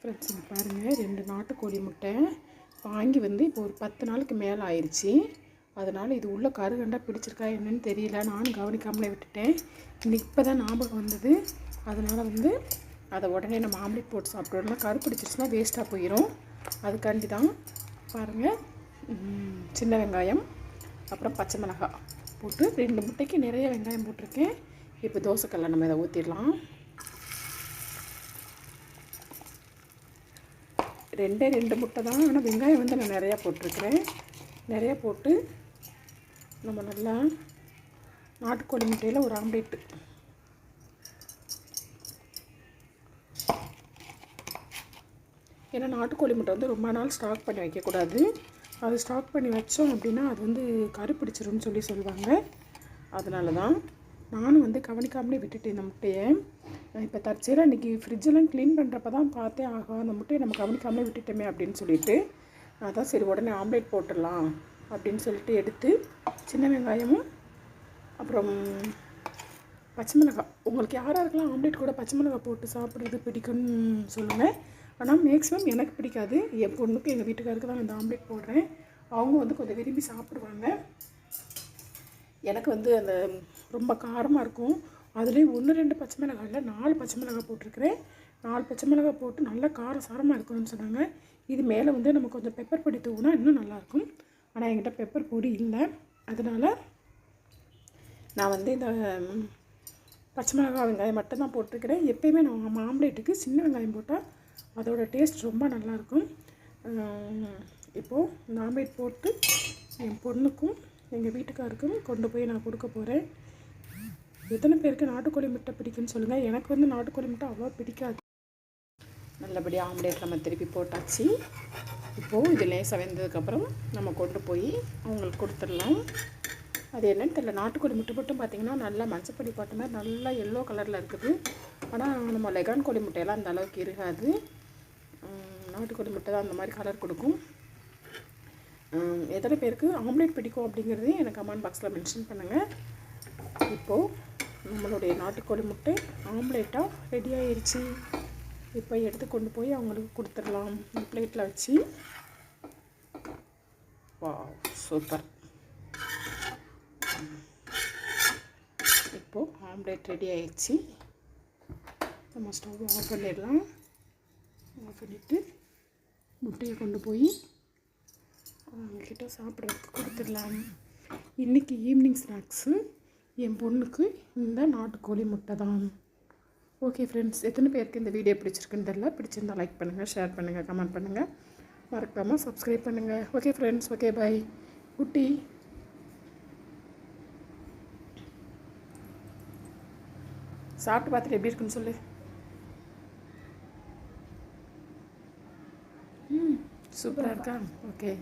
Friends இங்கே பாருங்கள் ரெண்டு நாட்டுக்கோழி முட்டை வாங்கி வந்து இப்போ ஒரு பத்து நாளுக்கு மேலே ஆயிடுச்சு அதனால் இது உள்ள கருகண்டா பிடிச்சிருக்கா என்னன்னு தெரியல. நானும் கவனிக்காமலே விட்டுட்டேன். இன்னைக்கு இப்போ தான் ஞாபகம் வந்தது. அதனால் வந்து அதை உடனே நம்ம ஆம்லேட் போட்டு சாப்பிட்டோம்னா கரு பிடிச்சிருச்சுன்னா வேஸ்ட்டாக போயிடும் அதுக்காண்டி தான் பாருங்கள் சின்ன வெங்காயம் அப்புறம் பச்சை மிளகாய் போட்டு ரெண்டு முட்டைக்கு நிறைய வெங்காயம் போட்டிருக்கேன். இப்போ தோசைக்கல்ல நம்ம இதை ஊற்றிடலாம் ரெண்டே ரெண்டு முட்டை தான். ஆனால் வெங்காயம் வந்து நான் நிறையா போட்டிருக்கிறேன். நிறையா போட்டு நம்ம நல்லா நாட்டுக்கோழி முட்டையில் ஒரு ஆம்லேட்டு. ஏன்னா நாட்டுக்கோழி முட்டை வந்து ரொம்ப நாள் ஸ்டாக் பண்ணி வைக்கக்கூடாது. அது ஸ்டாக் பண்ணி வச்சோம் அப்படின்னா அது வந்து கருப்பிடிச்சிரும்னு சொல்லி சொல்லுவாங்க. அதனால தான் நானும் வந்து கவனிக்காமலே விட்டுட்டேன் இந்த முட்டையை. இப்போ தற்செயலாக இன்றைக்கி ஃப்ரிட்ஜெல்லாம் க்ளீன் பண்ணுறப்ப தான் பார்த்தேன் ஆகா அந்த முட்டையை நம்ம கவனிக்காமலே விட்டுட்டோமே அப்படின்னு சொல்லிட்டு அதான் சரி உடனே ஆம்லேட் போட்டுடலாம் அப்படின்னு சொல்லிட்டு எடுத்து சின்ன வெங்காயமும் அப்புறம் பச்சை மிளகாய் உங்களுக்கு யாராக இருக்கலாம் ஆம்லேட் கூட பச்சை மிளகாய் போட்டு சாப்பிட்றது பிடிக்கும்னு சொல்லுங்கள் ஆனால் மேக்ஸிமம் எனக்கு பிடிக்காது. என் பொண்ணுக்கு எங்கள் வீட்டுக்காருக்கு தான் இந்த ஆம்லேட் போடுறேன். அவங்க வந்து கொஞ்சம் விரும்பி சாப்பிடுவாங்க. எனக்கு வந்து அந்த ரொம்ப காரமாக இருக்கும். அதுலேயும் ஒன்று ரெண்டு பச்சை இல்லை நாலு பச்சை மிளகாய் போட்டிருக்கிறேன். நாலு பச்சை மிளகாய் போட்டு நல்லா காரம் சாரமாக இருக்கணும்னு சொன்னாங்க. இது மேலே வந்து நம்ம கொஞ்சம் பெப்பர் பொடி தூவினா இன்னும் நல்லாயிருக்கும் ஆனால் என்கிட்ட பெப்பர் பொடி இல்லை. அதனால் நான் வந்து இந்த பச்சை மிளகாய் வெங்காயம் மட்டும்தான் போட்டிருக்கிறேன். எப்போயுமே நான் ஆம்லேட்டுக்கு சின்ன வெங்காயம் போட்டால் அதோட டேஸ்ட் ரொம்ப நல்லாயிருக்கும் இப்போது இந்த ஆம்லேட் போட்டு என் பொண்ணுக்கும் எங்கள் வீட்டுக்காருக்கும் கொண்டு போய் நான் கொடுக்க போகிறேன் எத்தனை பேருக்கு நாட்டுக்கோழி முட்டை பிடிக்கும்னு சொல்லுங்கள் எனக்கு வந்து நாட்டுக்கோழி முட்டை அவ்வளோ பிடிக்காது. நல்லபடியாக ஆம்லேட் நம்ம திருப்பி போட்டாச்சு. இப்போது இது லேசாக வெந்ததுக்கப்புறம் நம்ம கொண்டு போய் அவங்களுக்கு கொடுத்துடலாம். அது என்னன்னு தெரியல. நாட்டுக்கோழி முட்டை மட்டும் பார்த்திங்கன்னா நல்லா மஞ்சப்பொடி போட்ட மாதிரி நல்லா எல்லோ கலரில் இருக்குது. ஆனால் நம்ம லெகான் கோழி முட்டையெல்லாம் அந்த அளவுக்கு இருக்காது. நாட்டுக்கோழி முட்டை தான் அந்த மாதிரி கலர் கொடுக்கும். எத்தனை பேருக்கு ஆம்லேட் பிடிக்கும் அப்படிங்கிறதையும் எனக்கு கமெண்ட் பாக்ஸில் மென்ஷன் பண்ணுங்கள் இப்போது நம்மளுடைய நாட்டுக்கோழி முட்டை ஆம்லேட்டாக ரெடி ஆயிடுச்சு இப்போ எடுத்து கொண்டு போய் அவங்களுக்கு கொடுத்துடலாம். பிளேட்டில் வச்சு. வா சூப்பர் இப்போது ஆம்லேட் ரெடி ஆயிடுச்சு நம்ம ஸ்டவ் ஆஃப் பண்ணிடலாம். ஆஃப் பண்ணிவிட்டு முட்டையை கொண்டு போய் அவங்கக்கிட்ட சாப்பிட்றதுக்கு கொடுத்துடலாம். இன்றைக்கி ஈவினிங் ஸ்நாக்ஸு என் பொண்ணுக்கு இந்த நாட்டுக்கோழி முட்டை தான். ஓகே ஃப்ரெண்ட்ஸ் எத்தனை பேருக்கு இந்த வீடியோ பிடிச்சிருக்குன்னு தெரியல. பிடிச்சிருந்தா லைக் பண்ணுங்கள் ஷேர் பண்ணுங்கள் கமெண்ட் பண்ணுங்கள் மறக்காமல் சப்ஸ்கிரைப் பண்ணுங்கள் ஓகே ஃப்ரெண்ட்ஸ் ஓகே பை குட்டி. சாப்பிட்டு பார்த்துட்டு எப்படி இருக்குன்னு சொல்லு. ம். சூப்பராக இருக்கா? ஓகே